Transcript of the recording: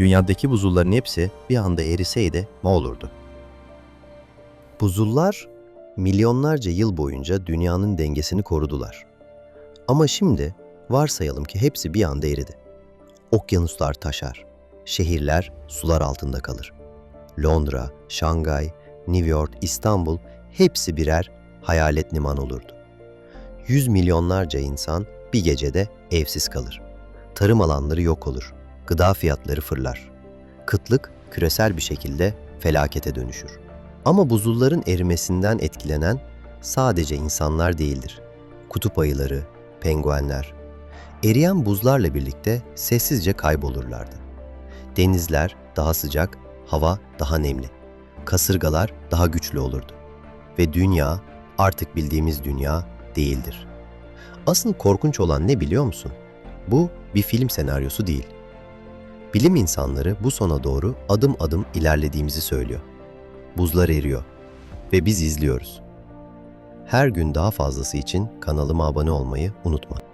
Dünyadaki buzulların hepsi bir anda eriseydi ne olurdu? Buzullar milyonlarca yıl boyunca dünyanın dengesini korudular. Ama şimdi varsayalım ki hepsi bir anda eridi. Okyanuslar taşar, şehirler sular altında kalır. Londra, Şangay, New York, İstanbul hepsi birer hayalet liman olurdu. Yüz milyonlarca insan bir gecede evsiz kalır. Tarım alanları yok olur. Gıda fiyatları fırlar. Kıtlık küresel bir şekilde felakete dönüşür. Ama buzulların erimesinden etkilenen sadece insanlar değildir. Kutup ayıları, penguenler. Eriyen buzlarla birlikte sessizce kaybolurlardı. Denizler daha sıcak, hava daha nemli. Kasırgalar daha güçlü olurdu. Ve dünya artık bildiğimiz dünya değildir. Asıl korkunç olan ne biliyor musun? Bu bir film senaryosu değil. Bilim insanları bu sona doğru adım adım ilerlediğimizi söylüyor. Buzlar eriyor ve biz izliyoruz. Her gün daha fazlası için kanalıma abone olmayı unutma.